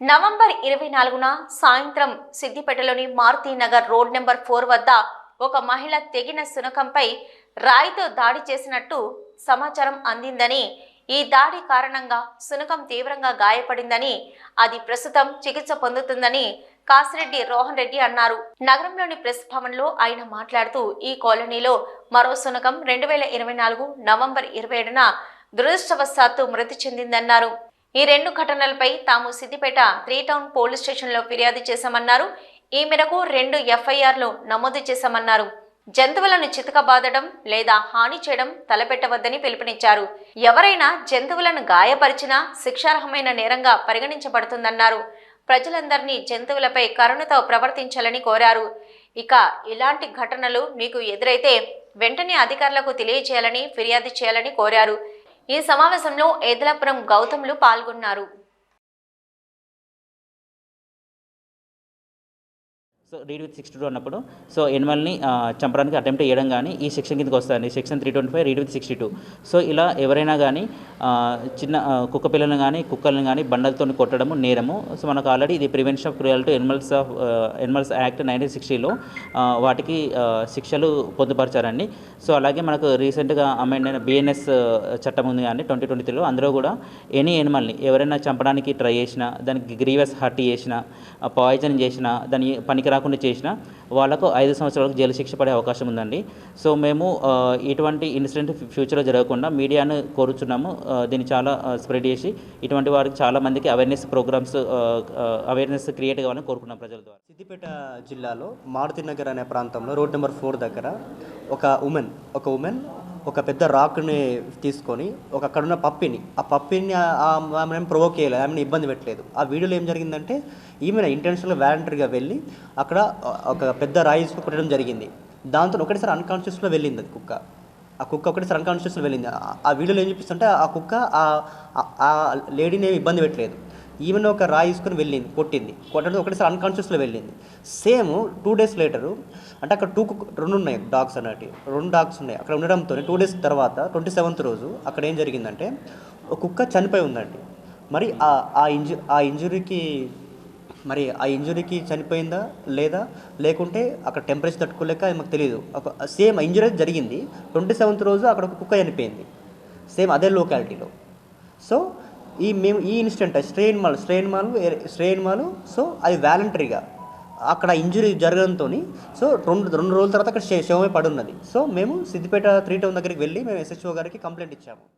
November ఇరవై నాలుగున సాయంత్రం సిద్దిపేటలోని Maruti Nagar road number four వద్ద ఒక మహిళ తెగిన శునకంపై రాయితో దాడి చేసినట్టు సమాచారం అందిందని ఈ దాడి కారణంగా శునకం తీవ్రంగా గాయపడిందని అది ప్రస్తుతం చికిత్స పొందుతుందని కాసిరెడ్డి రోహన్ రెడ్డి అన్నారు. నగరంలోని ప్రెస్ భవన్లో ఆయన మాట్లాడుతూ ఈ కాలనీలో మరో శునకం రెండు వేల ఇరవై నాలుగు నవంబర్ ఇరవై ఏడున దురదృష్టవశాత్తు మృతి చెందిందన్నారు. ఈ రెండు ఘటనలపై తాము సిద్దిపేట త్రీ టౌన్ పోలీస్ స్టేషన్లో ఫిర్యాదు చేశామన్నారు. ఈ మేరకు రెండు ఎఫ్ఐఆర్లు నమోదు చేశామన్నారు. జంతువులను చితకబాదడం లేదా హాని చేయడం తలపెట్టవద్దని పిలుపునిచ్చారు. ఎవరైనా జంతువులను గాయపరిచినా శిక్షార్హమైన నేరంగా పరిగణించబడుతుందన్నారు. ప్రజలందరినీ జంతువులపై కరుణతో ప్రవర్తించాలని కోరారు. ఇక ఇలాంటి ఘటనలు మీకు ఎదురైతే వెంటనే అధికారులకు తెలియజేయాలని ఫిర్యాదు చేయాలని కోరారు. ఈ సమావేశంలో ఏదలాపురం గౌతమ్లు పాల్గొన్నారు. So read with six two అన్నప్పుడు సో ఎనిమల్ని చంపడానికి అటెంప్ట్ చేయడం కానీ ఈ సెక్షన్ కిందకి వస్తుంది section three twenty five read with sixty two so ఇలా ఎవరైనా కానీ చిన్న కుక్క పిల్లలను కానీ కుక్కలను కానీ బండలతో కొట్టడము నేరము. సో మనకు ఆల్రెడీ ఇది prevention of cruel animals of animals act nineteen సిక్స్టీలో వాటికి శిక్షలు పొందుపరిచారండి. సో అలాగే మనకు రీసెంట్గా అమెండ్ అయిన బిఎన్ఎస్ చట్టం ఉంది కానీ ట్వంటీ ట్వంటీ త్రీలో అందులో కూడా ఎనీ ఎనిమల్ని ఎవరైనా చంపడానికి ట్రై చేసినా దానికి గ్రీవస్ హర్ట్ చేసినా పాయిజన్ చేసినా దాని పనికిరా రాకుండా చేసినా వాళ్ళకు ఐదు సంవత్సరాలకు జైలు శిక్ష పడే అవకాశం ఉందండి. సో మేము ఇటువంటి ఇన్సిడెంట్ ఫ్యూచర్లో జరగకుండా మీడియాను కోరుచున్నాము. దీన్ని చాలా స్ప్రెడ్ చేసి ఇటువంటి వారికి చాలా మందికి అవేర్నెస్ ప్రోగ్రామ్స్ అవేర్నెస్ క్రియేట్ కావాలని కోరుకున్నాం ప్రజల ద్వారా. సిద్దిపేట జిల్లాలో మారుతి నగర్ అనే ప్రాంతంలో రోడ్ నెంబర్ ఫోర్ దగ్గర ఒక ఉమెన్ ఒక ఉమెన్ ఒక పెద్ద రాక్ని తీసుకొని ఒక అక్కడున్న పప్పిని ఆ పప్పిని ఆమె ప్రొవోక్ చేయలేదు ఆమెను ఇబ్బంది పెట్టలేదు. ఆ వీడియోలో ఏం జరిగిందంటే ఈమె ఇంటెన్షనల్గా వాలంటరీగా వెళ్ళి అక్కడ ఒక పెద్ద రాయిస్ కొట్టడం జరిగింది. దాంతో ఒకటిసారి అన్కాన్షియస్లో వెళ్ళింది అది కుక్క. ఆ కుక్క ఒకటిసారి అన్కాన్షియస్లో వెళ్ళింది. ఆ- వీడియోలో ఏం చూపిస్తుంటే ఆ కుక్క ఆ- ఆ- లేడీని ఇబ్బంది పెట్టలేదు. ఈవెన్ ఒక రాయి తీసుకొని వెళ్ళింది కొట్టింది. కొట్టడం ఒకటేసారి అన్కాన్షియస్లో వెళ్ళింది. సేమ్ టూ డేస్ లేటరు అంటే అక్కడ టూ రెండు ఉన్నాయి డాగ్స్ అన్నట్టు రెండు డాగ్స్ ఉన్నాయి. అక్కడ ఉండడంతో టూ డేస్ తర్వాత ట్వంటీ సెవెంత్ రోజు అక్కడ ఏం జరిగిందంటే ఒక కుక్క చనిపోయి ఉందండి. మరి ఆ ఆ ఇంజు ఆ ఇంజురీకి మరి ఆ ఇంజురీకి చనిపోయిందా లేదా? లేకుంటే అక్కడ టెంపరేచర్ తట్టుకోలేక అది మాకు తెలియదు ఒక సేమ్ ఇంజురీ జరిగింది. ట్వంటీ సెవెంత్ రోజు అక్కడ ఒక కుక్క చనిపోయింది. సేమ్ అదే లోకాలిటీలో సో ఈ మేము ఈ incident stray animal stray animal stray animal so అది వాలంటరీగా అక్కడ ఇంజురీ జరగడంతో సో రెండు రెండు రోజుల తర్వాత అక్కడ శవమే పడి ఉన్నది. సో మేము సిద్దిపేట త్రీ టౌన్ దగ్గరికి వెళ్ళి మేము ఎస్హెచ్ఓ గారికి కంప్లైంట్ ఇచ్చాము.